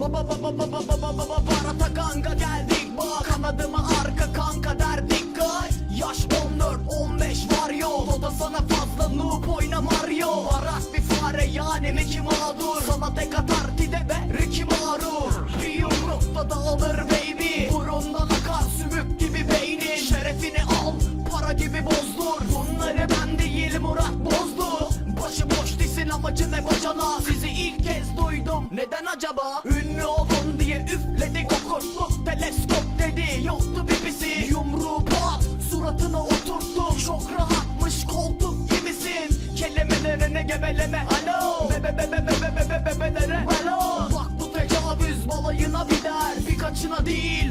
Baba baba baba baba baba Barata kanka geldik. Bak Kanadıma arka kanka derdik. Kay Yaş 14 15 var yol O da sana fazla noob oyna Mario Barat bir fare yani Mickey mağdur. Sana tek atar tide be Ricky Marur Bir yumrukta dağılır baby. Burundan akar sümük gibi beynin. Şerefini al para gibi bozdur. Bunları ben değil Murat disin amacı ne bacana Sizi ilk kez duydum neden acaba Ünlü olun diye üfledi kokurtluk Teleskop dedi yoktu bibisi Yumruğu pat suratına oturttum Çok rahatmış koltuk gibisin Kelimelerine gebeleme Alo Bebe bebe bebe bebe bebelere Alo Bak bu tecavüz balayına bider Birkaçına değil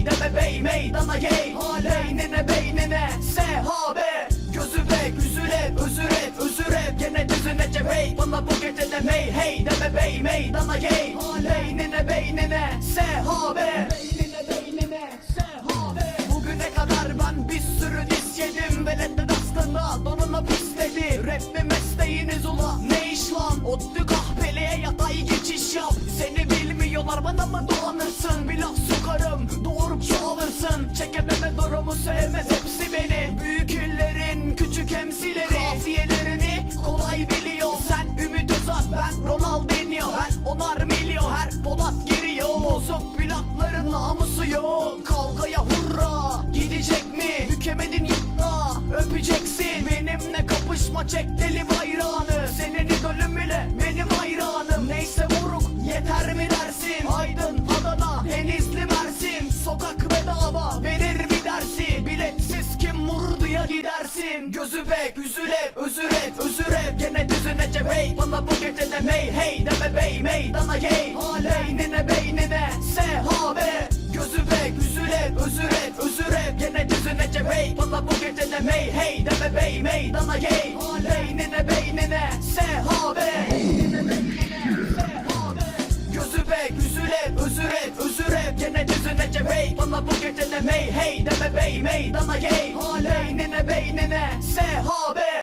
hey deme bey meydana gey Beynine beynine sehabe Gözü bek üzüle özür et özür et Gene düzüne cebey Bana bu gece de mey. Hey deme bey meydana gey Beynine beynine sehabe Beynine beynine sehabe Bugüne kadar ben bir sürü dis yedim. Velette aslında donuna pisledi Rap mi mesleğiniz ula ne iş lan? Otlu kahpeliğe kapışma çek deli bayrağını Senin idolüm bile benim hayranım Neyse vuruk yeter mi dersin? Aydın Adana Denizli Mersin. Sokak bedava verir mi dersi Biletsiz kim vurduya gidersin? Gözü bek üzüle özür et özür et Gene düzüne cebey Bana bu gece de mey hey deme bey meydana gey Beynine beynine sehabe. Gözü bek özür et özür et Gene düzüne cebey Bana bu gece de mey hey deme bey meydana gey Beynine beynine sehabe Gözü bek üzüle özür et özür et Gene düzüne cebey Bana bu gece de mey hey deme bey meydana gey Beynine beynine sehabe